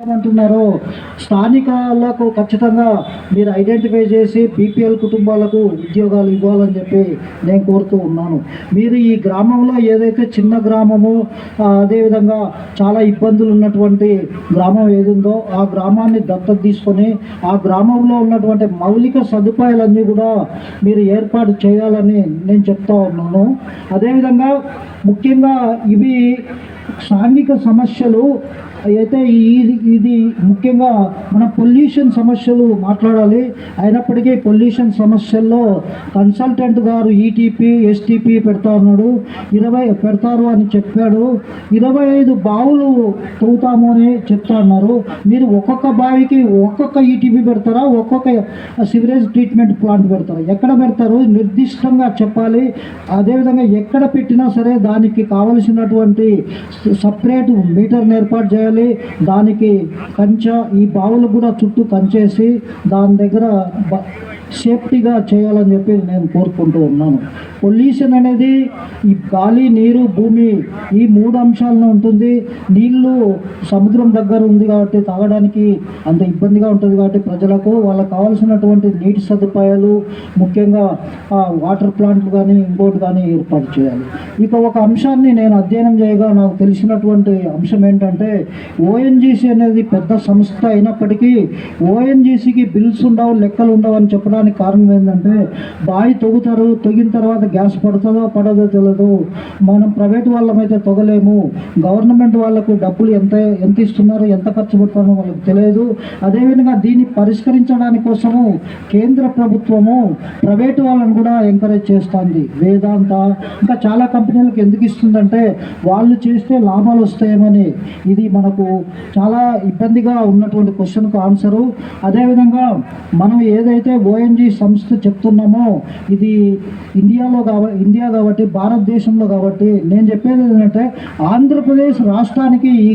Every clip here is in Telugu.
అంటున్నారు. స్థానికాలకు ఖచ్చితంగా మీరు ఐడెంటిఫై చేసి బీపీఎల్ కుటుంబాలకు ఉద్యోగాలు ఇవ్వాలని చెప్పి నేను కోరుతూ ఉన్నాను. మీరు ఈ గ్రామంలో ఏదైతే చిన్న గ్రామము అదేవిధంగా చాలా ఇబ్బందులు ఉన్నటువంటి గ్రామం ఏదుందో ఆ గ్రామాన్ని దత్తత తీసుకొని ఆ గ్రామంలో ఉన్నటువంటి మౌలిక సదుపాయాలన్నీ కూడా మీరు ఏర్పాటు చేయాలని నేను చెప్తా ఉన్నాను. అదేవిధంగా ముఖ్యంగా ఇవి సాంఘిక సమస్యలు అయితే ఇది ఇది ముఖ్యంగా మన పొల్యూషన్ సమస్యలు మాట్లాడాలి. అయినప్పటికీ పొల్యూషన్ సమస్యల్లో కన్సల్టెంట్ గారు ఈటీపీ ఎస్టీపీ పెడతా ఉన్నాడు. ఇరవై పెడతారు అని చెప్పాడు. ఇరవై ఐదు బావులు తవ్వుతాము అని చెప్తా ఉన్నారు. మీరు ఒక్కొక్క బావికి ఒక్కొక్క ఈటీపీ పెడతారా? ఒక్కొక్క సివరేజ్ ట్రీట్మెంట్ ప్లాంట్ పెడతారా? ఎక్కడ పెడతారు? నిర్దిష్టంగా చెప్పాలి. అదేవిధంగా ఎక్కడ పెట్టినా సరే దానికి కావలసినటువంటి సపరేట్ మీటర్ని ఏర్పాటు చేయాలి. దానికి కంచె ఈ బావులు కూడా చుట్టూ కంచేసి దాని దగ్గర బ- సేఫ్టీగా చేయాలని చెప్పి నేను కోరుకుంటూ ఉన్నాను. పొల్యూషన్ అనేది ఈ గాలి నీరు భూమి ఈ మూడు అంశాలను ఉంటుంది. నీళ్ళు సముద్రం దగ్గర ఉంది కాబట్టి తాగడానికి అంత ఇబ్బందిగా ఉంటుంది కాబట్టి ప్రజలకు వాళ్ళకి కావాల్సినటువంటి నీటి సదుపాయాలు ముఖ్యంగా వాటర్ ప్లాంట్లు కానీ ఇంకోటి కానీ ఏర్పాటు చేయాలి. ఇక ఒక అంశాన్ని నేను అధ్యయనం చేయగా నాకు తెలిసినటువంటి అంశం ఏంటంటే ఓఎన్జీసీ అనేది పెద్ద సంస్థ అయినప్పటికీ ఓఎన్జీసీకి బిల్స్ ఉండవు లెక్కలు ఉండవు అని చెప్పడం చెప్పడానికి కారణం ఏంటంటే బావి తొగుతారు తొగిన తర్వాత గ్యాస్ పడుతుందో పడదో తెలియదు మనం ప్రైవేట్ వాళ్ళమైతే తొగలేము. గవర్నమెంట్ వాళ్ళకు డబ్బులు ఎంత ఎంత ఇస్తున్నారో ఎంత ఖర్చు పెడతారో వాళ్ళకి తెలియదు. అదేవిధంగా దీన్ని పరిష్కరించడానికి కోసము కేంద్ర ప్రభుత్వము ప్రైవేట్ వాళ్ళని కూడా ఎంకరేజ్ చేస్తుంది. వేదాంత. ఇంకా చాలా కంపెనీలకు ఎందుకు ఇస్తుందంటే వాళ్ళు చేస్తే లాభాలు వస్తాయేమని. ఇది మనకు చాలా ఇబ్బందిగా ఉన్నటువంటి క్వశ్చన్కు ఆన్సరు. అదేవిధంగా మనం ఏదైతే ఓఎన్జీ సంస్థ చెప్తున్నామో ఇది ఇండియాలో కాబ ఇండియా కాబట్టి భారతదేశంలో కాబట్టి నేను చెప్పేది ఏంటంటే ఆంధ్రప్రదేశ్ రాష్ట్రానికి ఈ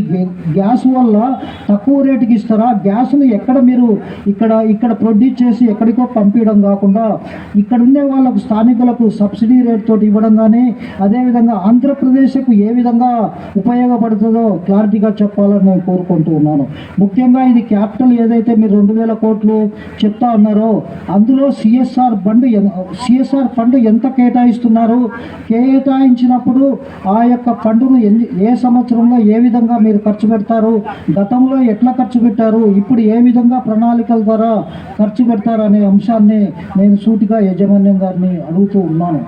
గ్యాస్ వల్ల తక్కువ రేటుకి ఇస్తారా? గ్యాస్ను ఎక్కడ మీరు ఇక్కడ ఇక్కడ ప్రొడ్యూస్ చేసి ఎక్కడికో పంపించడం కాకుండా ఇక్కడ ఉండే వాళ్ళకు స్థానికులకు సబ్సిడీ రేట్ తోటి ఇవ్వడం కానీ అదేవిధంగా ఆంధ్రప్రదేశ్కు ఏ విధంగా ఉపయోగపడుతుందో క్లారిటీగా చెప్పాలని నేను కోరుకుంటూ ఉన్నాను. ముఖ్యంగా ఇది క్యాపిటల్ ఏదైతే మీరు రెండు వేల కోట్లు చెప్తా ఉన్నారో అందులో సిఎస్ఆర్ బండ్ సిఎస్ఆర్ ఫండ్ ఎంత కేటాయిస్తున్నారు? కేటాయించినప్పుడు ఆ యొక్క ఫండును ఎన్ని ఏ సంవత్సరంలో ఏ విధంగా మీరు ఖర్చు పెడతారు? గతంలో ఎట్లా ఖర్చు పెట్టారు? ఇప్పుడు ఏ విధంగా ప్రణాళికల ద్వారా ఖర్చు పెడతారు అనే అంశాన్ని నేను సూటిగా యాజమాన్యం గారిని అడుగుతూ ఉన్నాను.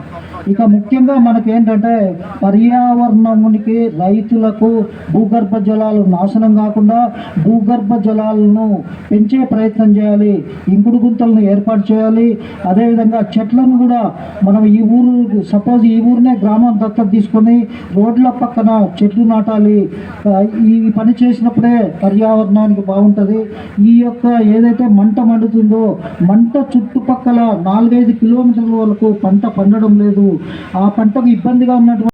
ఇక ముఖ్యంగా మనకి ఏంటంటే పర్యావరణమునికి రైతులకు భూగర్భ జలాలు నాశనం కాకుండా భూగర్భ జలాలను పెంచే ప్రయత్నం చేయాలి ఇంకుడు గుంతలను ఏర్పాటు చేయాలి. అదేవిధంగా చెట్లను కూడా మనం ఈ ఊరు సపోజ్ ఈ ఊరినే గ్రామం దత్తత తీసుకొని రోడ్ల పక్కన చెట్లు నాటాలి. ఈ పని చేసినప్పుడే పర్యావరణానికి బాగుంటుంది. ఈ యొక్క ఏదైతే మంట మండుతుందో మంట చుట్టుపక్కల నాలుగైదు కిలోమీటర్ల వరకు పంట పండడం లేదు. ఆ పంటకు ఇబ్బందిగా ఉన్నటువంటి